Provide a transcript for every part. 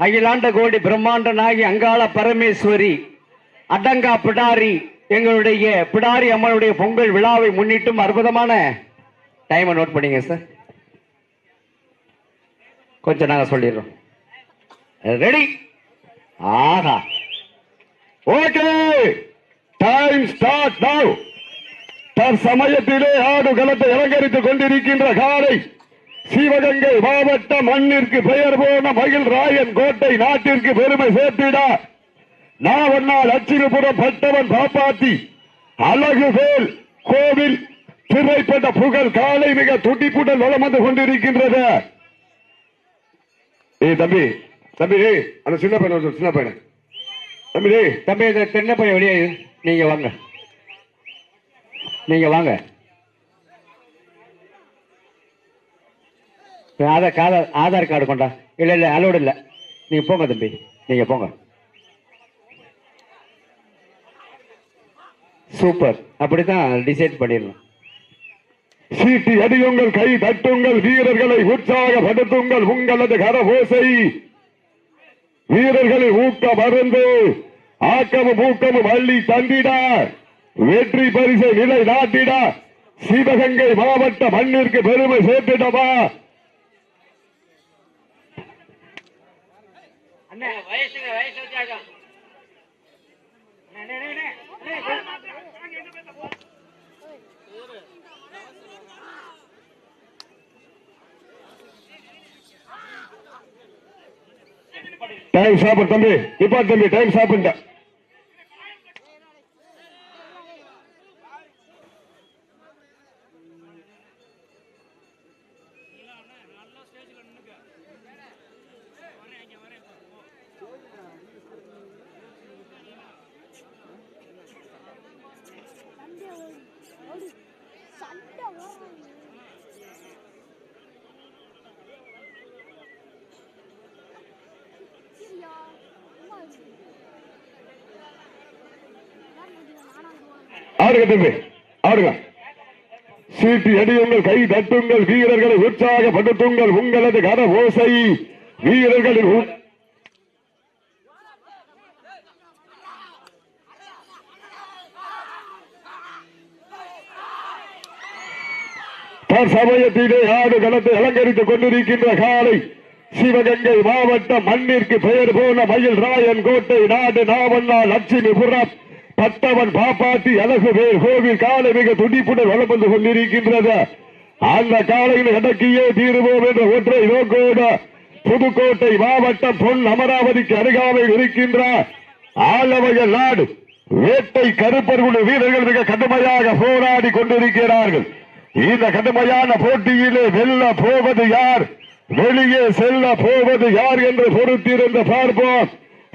அகிலாண்ட கோடி பிரம்மாண்ட நாயகி அங்காள பரமேஸ்வரி அடங்கா பிடாரி எங்களுடைய பிடாரி அம்மனுடைய பொங்கல் விழாவை முன்னிட்டும் அற்புதமான டைமை நோட் பண்ணிங்க சார் கொஞ்சம் நாங்க சொல்லிடுறோம். ரெடி ஆஹா. ஓகே டைம் ஸ்டார்ட் நவ் தற்சமயத்திலே ஆடு களத்தை அலங்கரித்துக் கொண்டிருக்கின்ற காலை சிவகங்கை மாவட்ட மண்ணிற்கு பெயர் போன மகிழ் ராயன் கோட்டை நாட்டிற்கு பெருமை சேர்த்திட. நாவண்ணா லட்சுமிபுரம் பட்டவன் காப்பாத்தி. அழகுவேல் கோவில் திரைப்பட்ட புகழ் காலை மிக துடிப்புடன் வளம் வந்து கொண்டிருக்கின்றது. ஏ தம்பி தம்பி ரே அந்த சின்ன பையன் ஒரு சின்ன பையன். தம்பி ரே தம்பி இந்த தென்னை பையன் வெளியே நீங்க வாங்க. நீங்க வாங்க. ஆதார் ஆதார் ஆதார் கார்டு கொண்டா. இல்ல இல்ல அலோடு இல்ல. நீங்க போங்க தம்பி. நீங்க போங்க. சூப்பர் அப்படித்தான் டிசைட் பண்ணிடலாம். சீட்டி அடியுங்கள் கை தட்டுங்கள் வீரர்களை உற்சாகப்படுத்துங்கள். உங்களது கரபோசை வீரர்களை ஊக்க மருந்து ஆக்கமும் ஊக்கமும் அள்ளி தந்திட. வெற்றி பரிசை நிலை நாட்டிட சிவகங்கை மாவட்ட மண்ணிற்கு பெருமை சேர்த்திடவா டைம் சாப்பிடு தம்பி. இப்ப தம்பி டைம் சாப்பிட்ட ஆடுங்க தம்பி ஆடுங்க. சீட்டு அடியுங்கள் கை தட்டுங்கள் வீரர்களை உற்சாகப்படுத்துங்கள். உங்களது கர ஓசை வீரர்களின் சமயத்திலே ஆடு களத்தை அலங்கரித்துக் கொண்டிருக்கின்ற காலை சிவகங்கை மாவட்டம் மண்ணிற்கு பெயர் போன மயில் ராயன் கோட்டை நாடு நாவண்ணா லட்சுமி புறம் பட்டவன் பாப்பாத்தி அழகு பேர் கோவில் காலை மிக துடிப்புடன் வளம் வந்து கொண்டிருக்கின்றது. அந்த காலையில் அடக்கியே தீருவோம் என்ற ஒற்றை நோக்கோடு புதுக்கோட்டை மாவட்டம் பொன் அமராவதிக்கு அருகாமையில் இருக்கின்ற ஆலவயல் நாடு வேட்டை கருப்பர்குழு வீரர்கள் மிக கடுமையாக போராடி கொண்டிருக்கிறார்கள். இந்த கடுமையான போட்டியிலே வெல்ல போவது யார்? வெளியே செல்ல போவது யார் என்று பொறுத்திருந்து பார்ப்போம்.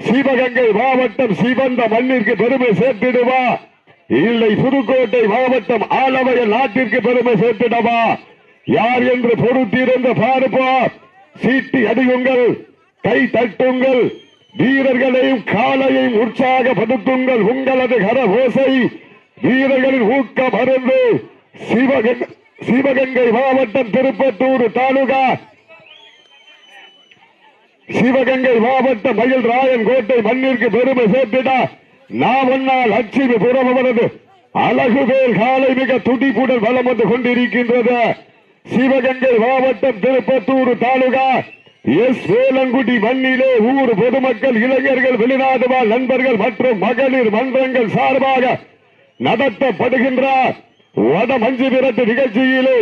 சிவகங்கை மாவட்டம் சிவந்த மண்ணிற்கு பெருமை சேர்த்திடுவா? இல்லை புதுக்கோட்டை மாவட்டம் ஆலவய நாட்டிற்கு பெருமை சேர்த்திடவா? யார் என்று பொறுத்திருந்து பார்ப்போம் சீட்டி அடியுங்கள் கை தட்டுங்கள் வீரர்களையும் காலையும் உற்சாகப்படுத்துங்கள். உங்களது கரகோசை வீரர்களின் ஊக்கம் அருந்து சிவகங்கை மாவட்டம் திருப்பத்தூர் தாலுகா சிவகங்கை மாவட்ட மயில் ராயன் கோட்டை மண்ணிற்கு பெருமை சேர்த்திட. நாவண்ணால் லட்சுமி புறமுகிறது அழகு பேர் காலை மிக துடிப்புடன் வளம் வந்து கொண்டிருக்கின்றது. சிவகங்கை மாவட்டம் திருப்பத்தூர் தாலுகா. எஸ். வேலங்குடி மண்ணிலே ஊர் பொதுமக்கள் இளைஞர்கள் வெளிநாடு வாழ் நண்பர்கள் மற்றும் மகளிர் மன்றங்கள் சார்பாக நடத்தப்படுகின்ற வட மஞ்சு விரட்டு நிகழ்ச்சியிலே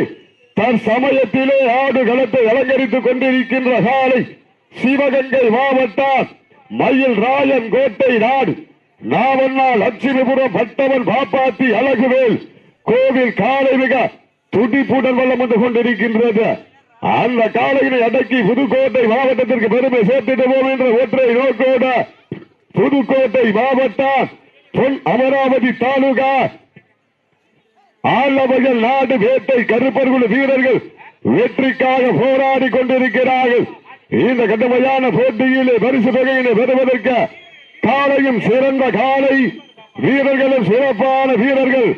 தற்சமயத்திலே ஆடு களத்தை அலங்கரித்துக் கொண்டிருக்கின்ற காலை சிவகங்கை மாவட்டம் மயில் ராயன் கோட்டை நாடு. நாவண்ணா லட்சுமிபுரம் பட்டவன் பாப்பாத்தி அழகுவேல். கோவில் காலை மிக துடிப்புடன் வளம் வந்து கொண்டிருக்கின்றது. அந்த காலையினை அடக்கி புதுக்கோட்டை மாவட்டத்திற்கு பெருமை சேர்த்திடுவோம் என்ற ஒற்றை நோக்கோடு புதுக்கோட்டை மாவட்டம் பொன் அமராவதி தாலுகா. ஆலவயல் நாடு வேட்டை கருப்பர்குழு வீரர்கள் வெற்றிக்காக போராடி கொண்டிருக்கிறார்கள். இந்த கடுமையான போட்டியிலே பரிசு தொகையினை பெறுவதற்கு காலையும் சிறந்த காலை வீரர்களும் சிறப்பான வீரர்கள்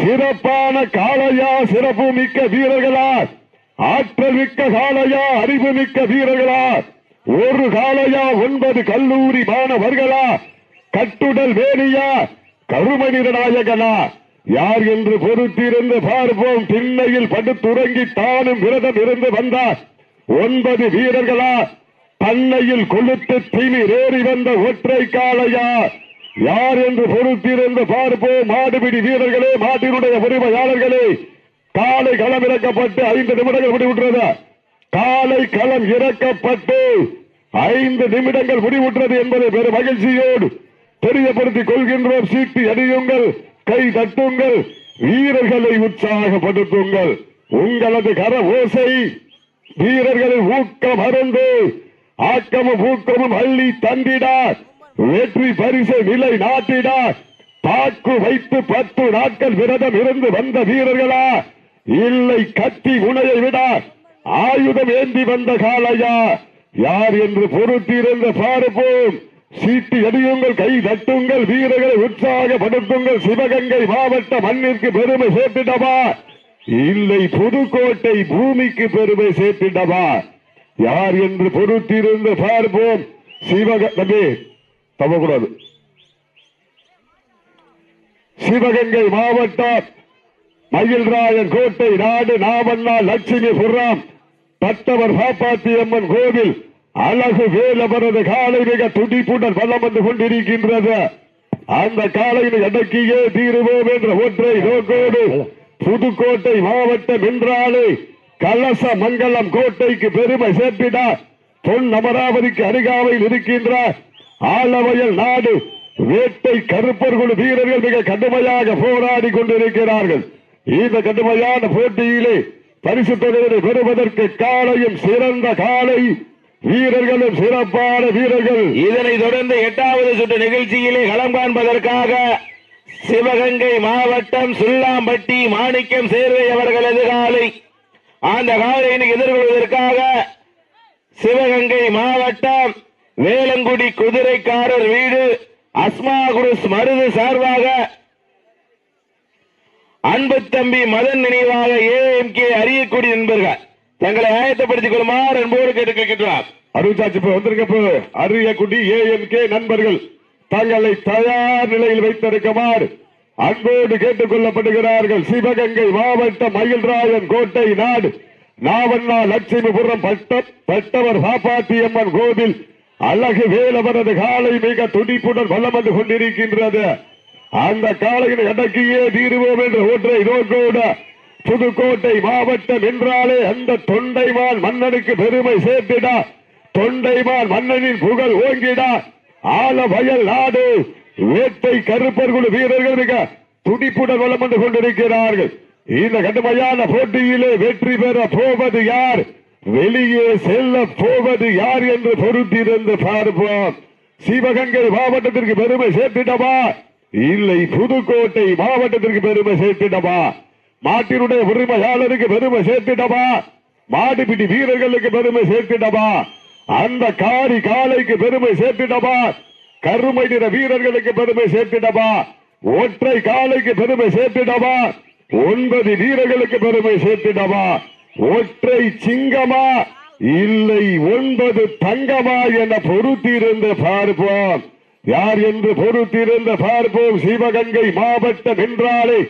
சிறப்பான காளையா சிறப்பு மிக்க வீரர்களா ஆற்றல் மிக்க காளையா அறிவு மிக்க வீரர்களா ஒரு காலையா ஒன்பது கல்லூரி மாணவர்களா கட்டுடல் வேணியா கருமனித நாயகனா யார் என்று பொறுத்திருந்து பார்ப்போம். திண்ணையில் படுத்துறங்கி தானும் விரதம் இருந்து வந்தார். ஒன்பது வீரர்களா பண்ணையில் கொளுத்து திமிர் ஏறி வந்த ஒற்றை காளையா? யார் என்று பொறுத்திருந்து பார்ப்போம். மாடுபிடி வீரர்களே மாட்டினுடைய உரிமையாளர்களே. காலை களம் இறக்கப்பட்டு ஐந்து நிமிடங்கள் முடிவுற்றது. காலை களம் இறக்கப்பட்டு ஐந்து நிமிடங்கள் முடிவுற்றது என்பதை பெரும் மகிழ்ச்சியோடு தெரியப்படுத்திக் கொள்கின்றோம். சீட்டு அடியுங்கள் கை தட்டுங்கள் வீரர்களை உற்சாகப்படுத்துங்கள். உங்களது கர ஓசை வீரர்களின் ஊக்கம் அருந்து ஆக்கமும் ஊக்கமும் அள்ளி தந்திடார். வெற்றி பரிசை நிலை நாட்டிடார். தாக்கு வைத்து பத்து நாட்கள் விரதம் இருந்து வந்த வீரர்களா இல்லை கத்தி உணையை விட ஆயுதம் ஏந்தி வந்த காலையா யார் என்று பொறுத்திருந்த பார்ப்போம். சீட்டு எடியுங்கள் கை தட்டுங்கள் வீரர்களை உற்சாகப்படுத்துங்கள். சிவகங்கை மாவட்ட மண்ணிற்கு பெருமை சேர்த்துட்டவா இல்லை புதுக்கோட்டை பூமிக்கு பெருமை சேர்த்திடவா? யார் என்று பொறுத்திருந்து பார்ப்போம். சிவகமே தவக்கூடாது சிவகங்கை மாவட்டம் மயில்ராயன் கோட்டை நாடு நாவண்ணா லட்சுமி புறாம். பட்டவர் பாப்பாத்தி அம்மன் கோவில் அழகு வேலவரது காலை மிக துடிப்புடன் வலம் வந்து கொண்டிருக்கின்றது. அந்த காலையில் அடக்கியே தீருவோம் என்ற ஒற்றை நோக்கோடு புதுக்கோட்டை மாவட்டம் என்றாலே கலச மங்கலம் கோட்டைக்கு பெருமை சேர்த்திட பொன் அமராவதிக்கு அருகாமையில் இருக்கின்ற ஆலவயல் நாடு வேட்டை கருப்பர்கள் வீரர்கள் மிக கடுமையாக போராடி கொண்டிருக்கிறார்கள். இந்த கடுமையான போட்டியிலே பரிசு தொகையை பெறுவதற்கு காலையும் சிறந்த காலை வீரர்களும் சிறப்பான வீரர்கள். இதனைத் தொடர்ந்து எட்டாவது சுற்று நிகழ்ச்சியிலே களம் காண்பதற்காக சிவகங்கை மாவட்டம் சுல்லாம்பட்டி மாணிக்கம் சேர்வை அவர்கள் எதிர்காலை. அந்த காலையினை எதிர்கொள்வதற்காக சிவகங்கை மாவட்டம் வேலங்குடி குதிரைக்காரர் வீடு அஸ்மா குருஸ் மருது சார்பாக அன்பு தம்பி மதன் நினைவாக ஏஎம்கே அரியக்குடி நண்பர்கள். தங்களை ஆயத்தப்படுத்திக் கொள்ளுமாறு அன்போடு கேட்டுக்கின்றார் அருள்சாட்சி இப்ப வந்திருக்க அரியக்குடி ஏஎம்கே நண்பர்கள். தங்களை தயார் நிலையில் வைத்திருக்குமாறு அன்போடு கேட்டுக் கொள்ளப்படுகிறார்கள். சிவகங்கை மாவட்டம் மயில்ராயன் கோட்டை நாடு. நாவண்ணா லட்சுமிபுரம் பட்டம் பட்டவர் சாப்பாத்தியம்மன் கோவில். அழகு வேலவரது காலை மிக துடிப்புடன் வளம் வந்து கொண்டிருக்கின்றது. அந்த காலையில் எடக்கியே தீருவோம் என்ற ஒற்றை நோக்கோட புதுக்கோட்டை மாவட்டம் என்றாலே அந்த தொண்டைமான் மன்னனுக்கு பெருமை சேர்த்திடா. தொண்டைமான் மன்னனின் புகழ் ஓங்கிடா. ஆலவயல் நாடு வேட்டை கருப்பர் குழு வீரர்கள் மிக துடிப்புடன் வளம் வந்து கொண்டிருக்கிறார்கள். இந்த கடுமையான போட்டியிலே வெற்றி பெற போவது யார்? வெளியே செல்ல போவது யார் என்று பொறுத்திருந்து பார்ப்போம். சிவகங்கை மாவட்டத்திற்கு பெருமை சேர்த்திடவா? இல்லை புதுக்கோட்டை மாவட்டத்திற்கு பெருமை சேர்த்திடவா? மாட்டினுடைய உரிமையாளருக்கு பெருமை சேர்த்திடவா? மாடுபிடி வீரர்களுக்கு பெருமை சேர்த்திடவா? அந்த காரி காலைக்கு பெருமை சேர்த்திடவா? கருமை நிற வீரர்களுக்கு பெருமை சேர்த்திடவா? ஒற்றை காலைக்கு பெருமை சேர்த்திடவா? ஒன்பது வீரர்களுக்கு பெருமை சேர்த்திடவா? ஒற்றை சிங்கமா? இல்லை ஒன்பது தங்கமா என பொறுத்திருந்து பார்ப்போம். யார் என்று பொறுத்திருந்து பார்ப்போம். சிவகங்கை மாவட்டம் என்றாலே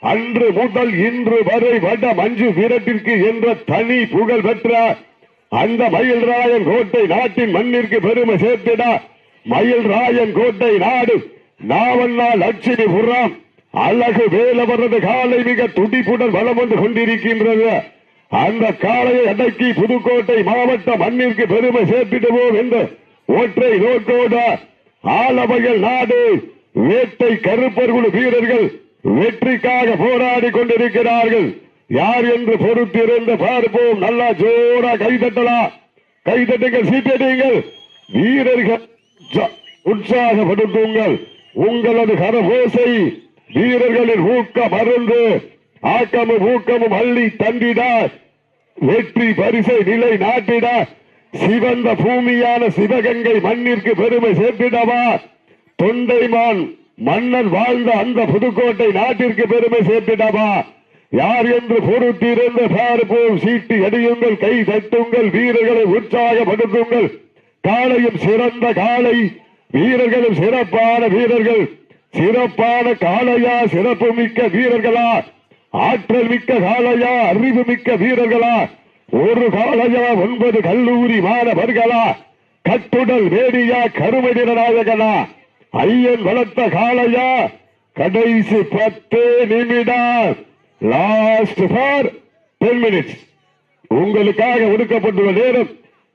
அன்று முதல் இன்று வரை வட மஞ்சு வீரத்திற்கு என்ற தனி புகழ் பெற்ற அந்த மயில் ராயன் கோட்டை நாட்டின் மண்ணிற்கு பெருமை சேர்த்திட. மயில்ராயன் கோட்டை நாடு நாவண்ணா லட்சுமி புறம். அழகு வேலவரது காலை மிக துடிப்புடன் வளம் வந்து கொண்டிருக்கின்றது. அந்த காளையை அடக்கி புதுக்கோட்டை மாவட்ட மண்ணிற்கு பெருமை சேர்த்திடுவோம் என்று ஒற்றை நோக்கோட ஆலவயல் நாடு வேட்டை கருப்பர்குழு வீரர்கள் வெற்றிக்காக போராடி கொண்டிருக்கிறார்கள். யார் என்று பொறுத்திருந்து பார்ப்போம். நல்லா ஜோரா கைதட்டலாம் கைதட்டுங்கள் சீட்டடியுங்கள் வீரர்கள் உற்சாகப்படுத்துங்கள். உங்களது கரபோசை வீரர்களின் ஊக்கம் அருந்து. ஆக்கமும் ஊக்கமும் அள்ளி தண்டிட வெற்றி பரிசை நிலை நாட்டிட. சிவந்த பூமியான சிவகங்கை மண்ணிற்கு பெருமை சேர்த்திடவா. தொண்டைமான் மன்னன் வாழ்ந்த அந்த புதுக்கோட்டை நாட்டிற்கு பெருமை சேர்த்திடவா. யார் என்று பொறுத்திருந்து பார்ப்போம் சீட்டு அடியுங்கள் கை தட்டுங்கள் வீரர்களை உற்சாகப்படுத்துங்கள். காளையும் சிறந்த காளை வீரர்களும் சிறப்பான வீரர்கள். சிறப்பான காளையா சிறப்பு மிக்க வீரர்களா? ஆற்றல் மிக்க காளையா அறிவு மிக்க வீரர்களா? ஒரு காளையா ஒன்பது கல்லூரி மாணவர்களா? கட்டுடல் வேடியா கருமை ஐயன் வளர்த்த காளையா? கடைசி பத்து நிமிடம். லாஸ்ட் ஃபார் டென் மினிட்ஸ் உங்களுக்காக ஒதுக்கப்பட்டுள்ள நேரம்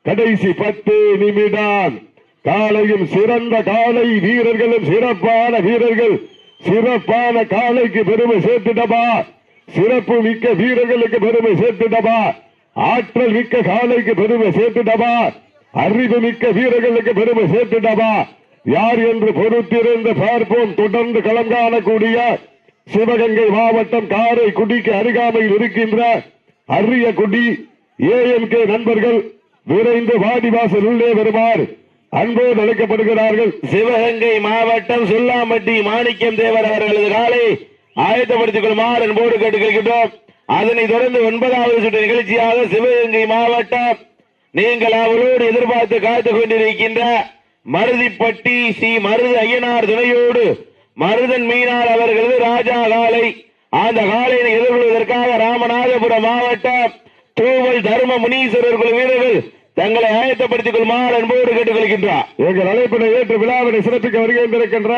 கடைசி பத்து நிமிடம். காலையும் சிறந்த காலை வீரர்களும் சிறப்பான வீரர்கள். சிறப்பான காலைக்கு பெருமை சேர்த்துட்டபா. சிறப்பு மிக்க வீரர்களுக்கு பெருமை சேர்த்துட்டபா. ஆற்றல் மிக்க காலைக்கு பெருமை சேர்த்துட்டபா. அறிவு மிக்க வீரர்களுக்கு பெருமை சேர்த்துட்டபா. யார் என்று பொறுத்திருந்து பார்ப்போம். தொடர்ந்து களம் காணக்கூடிய சிவகங்கை மாவட்டம் காரைக்குடிக்கு அருகாமையில் இருக்கின்ற அரிய குடி ஏஎம்கே நண்பர்கள் விரைந்து வாடிவாசல் உள்ளே வருமாறு அன்போடு அழைக்கப்படுகிறார்கள். சிவகங்கை மாவட்டம் சுல்லாம்பட்டி மாணிக்கம் தேவர் அவர்களது காலை ஆயத்தப்படுத்திக் கொள்ளுமாறு அன்போடு கேட்டுக்கொள்கின்றோம். அதனைத் தொடர்ந்து ஒன்பதாவது சுற்று நிகழ்ச்சியாக சிவகங்கை மாவட்டம் நீங்கள் அவளோடு எதிர்பார்த்து காத்துக் கொண்டிருக்கின்ற மருதிப்பட்டி சி மருது ஐயனார் துணையோடு மருதன் மீனார் அவர்களது ராஜா காலை அந்த காலையை எதிர்கொள்வதற்காக ராமநாதபுரம் மாவட்டம் தூவல் தர்ம முனீஸ்வரர் குழு வீரர்கள் தங்களை ஆயத்தப்படுத்திக் கொள்ளுமாறு அன்போடு கேட்டுக்கொள்கின்றார். எங்கள் அழைப்பினை ஏற்று விழாவினை சிறப்பிக்க வருகின்றிருக்கின்ற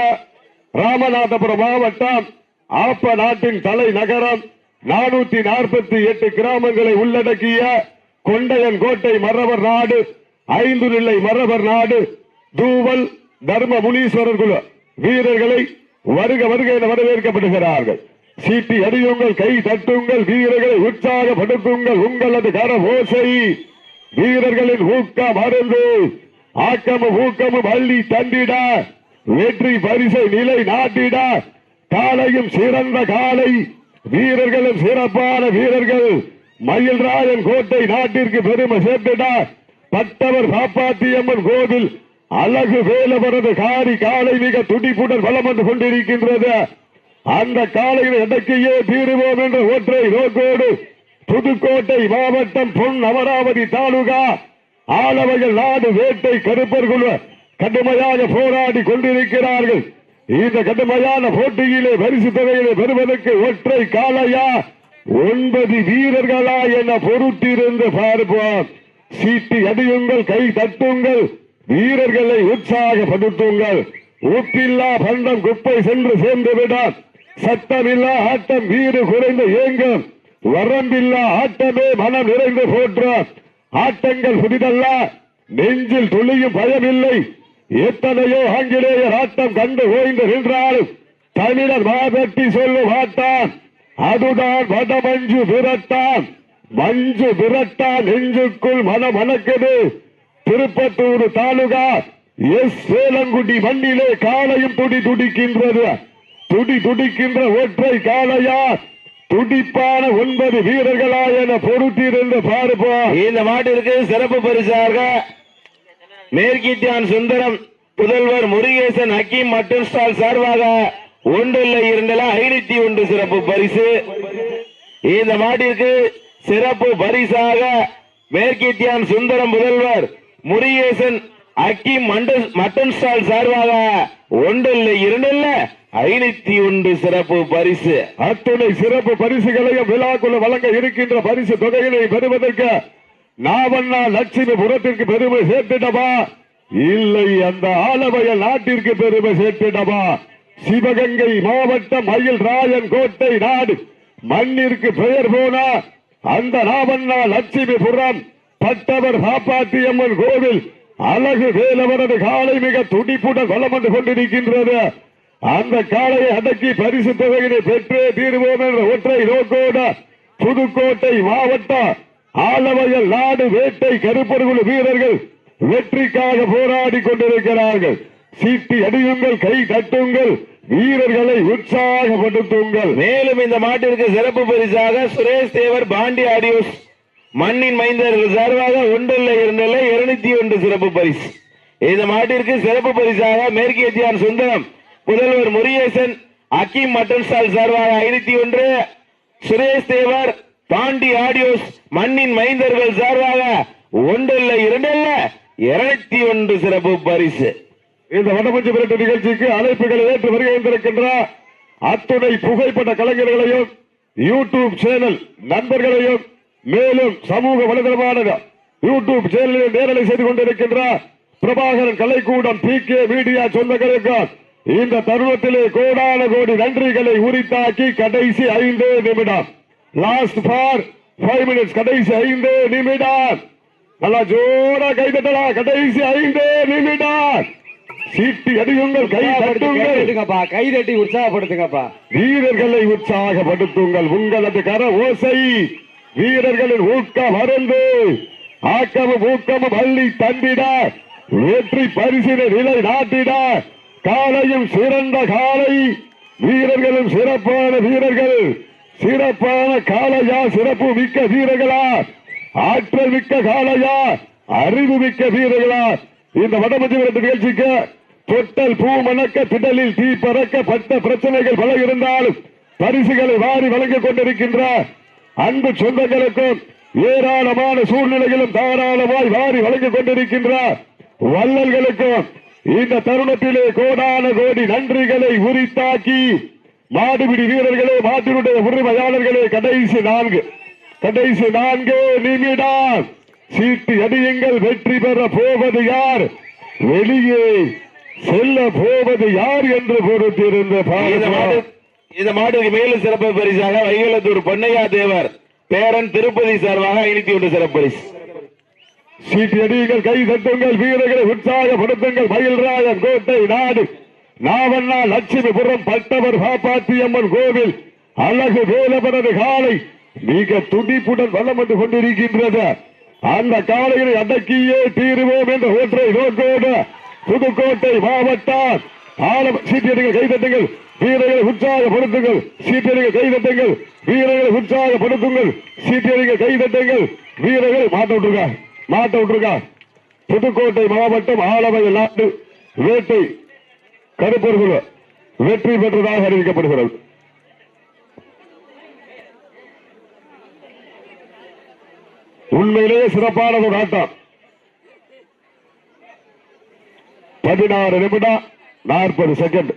ராமநாதபுரம் மாவட்டம் ஆப்ப நாட்டின் தலைநகரம். நானூத்தி நாற்பத்தி எட்டு கிராமங்களை உள்ளடக்கிய கொண்டையன் கோட்டை மரபர் நாடு ஐந்து நிலை மரபர் நாடு தூவல் தர்ம முனீஸ்வரர் குழு வீரர்களை வருக வருக என வரவேற்கப்படுகிறார்கள். சீட்டி அடியுங்கள் கை தட்டுங்கள் வீரர்களை உற்சாகப்படுத்துங்கள் உங்களது கரபோசை வீரர்களின் ஊக்கம் அருந்து ஆக்கமும் ஊக்கமும் அள்ளி தண்டிட வெற்றி பரிசை நிலை நாட்டிட காலையும் சிறந்த காலை வீரர்களும் சிறப்பான வீரர்கள் மயில்ராயன் கோட்டை நாட்டிற்கு பெருமை சேர்த்துட பட்டவர் காப்பாத்தியம்மன் கோவில் அழகு வேலவரது காரி காலை மிக துடிப்புடன் பலம் வந்து கொண்டிருக்கின்றது. அந்த காலையில் எடக்கையே தீருவோம் என்ற ஒற்றை நோக்கோடு புதுக்கோட்டை மாவட்டம் பொன் அமராவதி தாலுகா ஆலவைகள் நாடு வேட்டை கருப்பர்கள் கடுமையாக போராடி கொண்டிருக்கிறார்கள். இந்த கடுமையான போட்டியிலே பரிசு தொகையிலே பெறுவதற்கு ஒற்றை காளையா? ஒன்பது வீரர்களா என பொறுத்திருந்து பார்ப்போம். சீட்டு அடியுங்கள் கை தட்டுங்கள். வீரர்களை உற்சாகப்படுத்துங்கள். உப்பில்லா பண்டம் குப்பை சென்று சேர்ந்து விடார் சத்தமில்லா ஆட்டம் வீடு குறைந்து ஏங்கும் வரம்பில்லா ஆட்டமே மனம் நிறைந்து போற்றார். ஆட்டங்கள் புதிதல்ல. நெஞ்சில் துளியும் பயமில்லை. எத்தனையோ ஆங்கிலேயர் ஆட்டம் கண்டு ஓய்ந்து நின்றாலும் தமிழர் மாதட்டி சொல்லும் ஆட்டான் அதுதான் வடமஞ்சு விரட்டான். மஞ்சு விரட்டான் நெஞ்சுக்குள் மனம் மணக்குது திருப்பத்தூர் தாலுகா எஸ். சேலங்குடி மண்ணிலே காலையும் துடி துடிக்கின்றது. துடி துடிக்கின்ற ஒற்றை காளையா? துடிப்பான ஒன்பது வீரர்களா என பொருத்திருந்து பார்ப்போம். இந்த மாட்டிற்கு சிறப்பு பரிசாக மேற்கித்தியான் சுந்தரம் புதல்வர் முருகேசன் ஹக்கீம் மட்டும் ஸ்டால் சார்பாக ஒன்றில் இரண்டில் ஐநூத்தி ஒன்று சிறப்பு பரிசு. இந்த மாட்டிற்கு சிறப்பு பரிசாக மேற்கித்தியான் சுந்தரம் முதல்வர் முருகேசன் அக்கி மட்டன் ஸ்டால் சார்பாக இருண்டு இல்லை ஐநூத்தி ஒன்று சிறப்பு பரிசு. அத்துணை சிறப்பு பரிசுகளையும் விழாக்குள்ள வழங்க இருக்கின்ற பரிசு தொகைகளை பெறுவதற்கு நாவண்ணா லட்சுமி புறத்திற்கு பெருமை சேர்த்துட்டவா இல்லை அந்த ஆலவய நாட்டிற்கு பெருமை சேர்த்திடவா? சிவகங்கை மாவட்டம் மயில் ராயன் கோட்டை நாடு. மண்ணிற்கு பெயர் போனா அந்த நாவண்ணா லட்சுமி புறம் பட்டவர் காப்பாத்தியம்மன் கோவில் அழகு வேலவரது காலை மிக துடிப்புடன் வலம் வந்து கொண்டிருக்கின்றது. அந்த காளையை அடக்கி பரிசு தொகையினை பெற்றே தீர்வோம் என்ற ஒற்றை நோக்கோட புதுக்கோட்டை மாவட்டம் ஆலவையல் நாடு வேட்டை கருப்பர்கள் வீரர்கள் வெற்றிக்காக போராடி கொண்டிருக்கிறார்கள். சீட்டி அடியுங்கள் கை தட்டுங்கள் வீரர்களை உற்சாகப்படுத்துங்கள். மேலும் இந்த மாட்டிற்கு சிறப்பு பரிசாக சுரேஷ் தேவர் பாண்டி ஆடியோஸ் மண்ணின் மைந்தர்கள் சார்பாக ஒன்றில் இரண்டில் இருநூத்தி ஒன்று சிறப்பு பரிசு. இந்த மாட்டிற்கு சிறப்பு பரிசாக மேற்கேத்தியான் சுந்தரம் புதல்வர் முருகேசன் அக்கீம் மட்டன் ஸ்டால் சார்பாக ஐநூத்தி ஒன்று சுரேஷ் தேவர் பாண்டி ஆடியோஸ் மண்ணின் மைந்தர்கள் சார்பாக ஒன்றில் இரண்டில் இருநூத்தி ஒன்று சிறப்பு பரிசு. இந்த வடமஞ்சு விரட்டு நிகழ்ச்சிக்கு அழைப்புகளை ஏற்று வருகின்றிருக்கின்ற அத்துணை புகைப்பட கலைஞர்களையும் யூடியூப் சேனல் நண்பர்களையும் மேலும் சமூக வலைதளமான யூடியூப் சேனலில் நேரலை செய்து கொண்டிருக்கின்ற Prabhakaran Kalaikoodam P K media சொந்தங்களுக்கு இந்த தருணத்திலே கோடான கோடி நன்றிகளை உரித்தாக்கி கடைசி ஐந்து நிமிடம். லாஸ்ட் ஃபார் ஃபைவ் மினிட்ஸ் கடைசி ஐந்து நிமிடம். நல்லா ஜோரா கைதட்டலா கடைசி ஐந்து நிமிடம். சீட்டி அடியுங்கள் கை தட்டுங்கள். கைதட்டுங்கப்பா கைதட்டி உற்சாகப்படுத்துங்கப்பா. வீரர்களை உற்சாகப்படுத்துங்கள். உங்களது கர ஓசை. வீரர்களின் ஊக்கம் அருந்து ஆக்கமும் ஊக்கமும் அள்ளி தந்திட. வெற்றி பரிசின நிலை நாட்டிட. காலையும் சிறந்த காலை. வீரர்களும் சிறப்பான வீரர்கள். சிறப்பான காலையா சிறப்பு மிக்க வீரர்களா? ஆற்றல் மிக்க காலையா? அறிவு மிக்க வீரர்களா? இந்த வடமஞ்சி நிகழ்ச்சிக்கு தொட்டல் பூ மணக்க திடலில் தீ பறக்க பட்ட பிரச்சனைகள் பல இருந்தாலும் பரிசுகளை வாரி வழங்கிக் கொண்டிருக்கின்ற அன்பு சொந்தங்களுக்கும் ஏராளமான சூழ்நிலைகளும் தாராளமாய் வாரி வழங்கிக் கொண்டிருக்கின்ற வள்ளல்களுக்கும் இந்த தருணத்திலே கோடான கோடி நன்றிகளை உரித்தாக்கி மாடுபிடி வீரர்களே மாட்டினுடைய உரிமையாளர்களே கடைசி நான்கு கடைசி நான்கு நிமிடம். சீட்டு அடியுங்கள் வெற்றி பெற போவது யார்? வெளியே செல்ல போவது யார் என்று பொறுத்திருந்த இந்த இந்த மாட்டுக்கு மேலும் சிறப்பு பரிசாக வைகுலத்தூர் பொன்னையா தேவர் பேரன் திருப்பதி சார்பாக ஐநூத்தி ஒன்று சிறப்பு பரிசு. சீட்டடியுங்கள் கை தட்டுங்கள் வீரர்களை உற்சாகப்படுத்துங்கள். மயில்ராயன் கோட்டை நாடு நாவண்ணா லட்சுமிபுரம் பட்டவர் காப்பாத்தியம்மன் கோவில். அழகு வேலவரது காலை மிக துடிப்புடன் வளம் வந்து கொண்டிருக்கின்றது. அந்த காலையை அடக்கியே தீருவோம் என்ற ஒற்றை நோக்கோடு புதுக்கோட்டை மாவட்டம் ஆலம் சீட்டியடிகள் கைதட்டுங்கள் வீரர்களை உற்சாகப்படுத்துங்கள். சீட்டியடிகள் கைதட்டுங்கள் வீரர்களை உற்சாகப்படுத்துங்கள். சீட்டியடிகள் கைதட்டுங்கள் வீரர்கள் மாட்ட விட்டுருக்கா மாட்ட விட்டுருக்கா புதுக்கோட்டை மாவட்டம் ஆலமயில் நாட்டு வேட்டை கருப்பொருள் வெற்றி பெற்றதாக அறிவிக்கப்படுகிறது. உண்மையிலேயே சிறப்பான ஒரு ஆட்டம். பதினாறு நிமிடம் நாற்பது செகண்ட்